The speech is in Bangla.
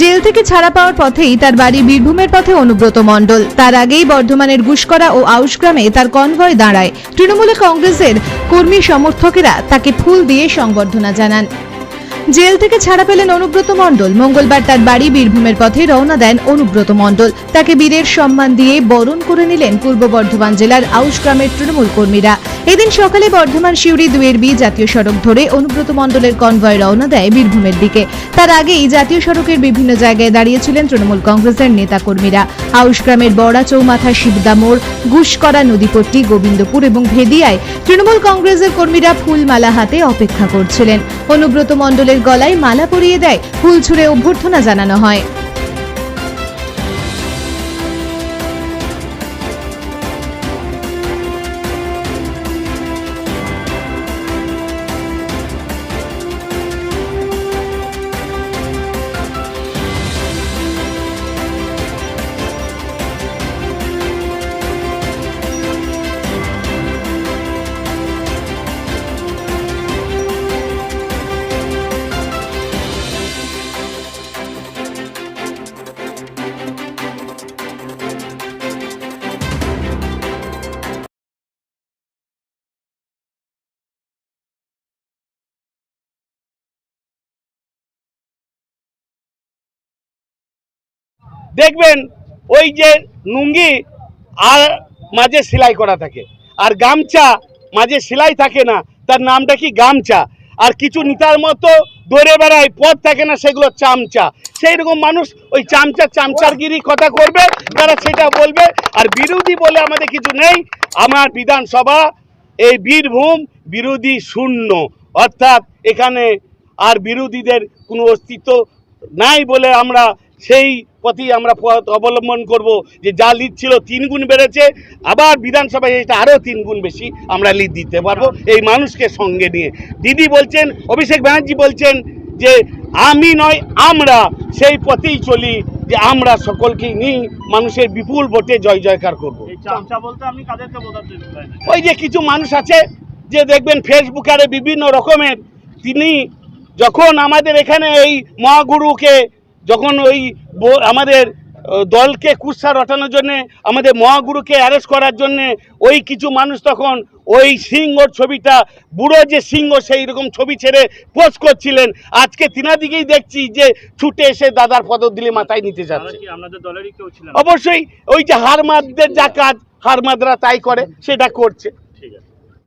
জেল থেকে ছাড়া পাওয়ার পথেই তার বাড়ি বীরভূমের পথে অনুব্রত মণ্ডল। তার আগেই বর্ধমানের গুসকরা ও আউশগ্রামে তার কনভয় দাঁড়ায়। তৃণমূল কংগ্রেসের কর্মী সমর্থকেরা তাকে ফুল দিয়ে সংবর্ধনা জানান। জেল থেকে ছাড়া পেলেন অনুব্রত মণ্ডল। মঙ্গলবার তার বাড়ি বীরভূমের পথে রওনা দেন অনুব্রত মণ্ডল। তাকে বীরের সম্মান দিয়ে বরণ করে নিলেন পূর্ব বর্ধমান জেলার আউশগ্রামের তৃণমূল কর্মীরা। এদিন সকালে বর্ধমান শিউরি দুয়ের বি জাতীয় সড়ক ধরে অনুব্রত মণ্ডলের কনভয় রওনা দেয় বীরভূমের দিকে। তার আগেই জাতীয় সড়কের বিভিন্ন জায়গায় দাঁড়িয়েছিলেন তৃণমূল কংগ্রেসের নেতাকর্মীরা। আউশগ্রামের বড়া চৌমাথা শিবদা মোড় গুসকরা নদীপট্টি, গোবিন্দপুর এবং ভেদিয়ায় তৃণমূল কংগ্রেসের কর্মীরা ফুলমালা হাতে অপেক্ষা করছিলেন। অনুব্রত মণ্ডলের গলায় মালা পরিয়ে দেয় ফুল ছুঁড়ে অভ্যর্থনা জানানো হয়। দেখবেন ওই যে লুঙ্গি আর মাঝে সেলাই করা থাকে। আর গামছা মাঝে সেলাই থাকে না, তার নামটা কি গামছা? আর কিছু নিতার মতো দৌড়ে বেড়ায়, পথ থাকে না, সেগুলো চামচা। সেই রকম মানুষ ওই চামচা চামচারগিরি কথা করবে, তারা সেটা বলবে। আর বিরোধী বলে আমাদের কিছু নেই। আমার বিধানসভা এই বীরভূম বিরোধী শূন্য। অর্থাৎ এখানে আর বিরোধীদের কোনো অস্তিত্ব নাই বলে আমরা সেই পথেই আমরা পথ অবলম্বন করব যে যা লিড ছিল তিন গুণ বেড়েছে আবার বিধানসভায় এটা আরও তিন গুণ বেশি আমরা লিড দিতে পারব এই মানুষকে সঙ্গে নিয়ে দিদি বলছেন অভিষেক ব্যানার্জি বলছেন যে আমি নয় আমরা সেই পথেই চলি যে আমরা সকলকেই নিই মানুষের বিপুল ভোটে জয় জয়কার করব? ওই যে কিছু মানুষ আছে যে দেখবেন ফেসবুকে আরে বিভিন্ন রকমের তিনি যখন আমাদের এখানে এই মহাগুরুকে যখন ওই আমাদের দলকে কুৎসা রটানোর জন্য আমাদের মহাগুরুকে অ্যারেস্ট করার জন্য ওই কিছু মানুষ তখন ওই সিংহর ছবিটা বুড়ো যে সিংহ সেই রকম ছবি ছেড়ে পোস্ট করছিলেন। আজকে তিনাদিকেই দেখছি যে ছুটে এসে দাদার পদদিলে মাথায় নিতে যাচ্ছে। অবশ্যই ওই যে হারমাদদের যা কাজ হারমাদরা তাই করে সেটা করছে। ঠিক আছে।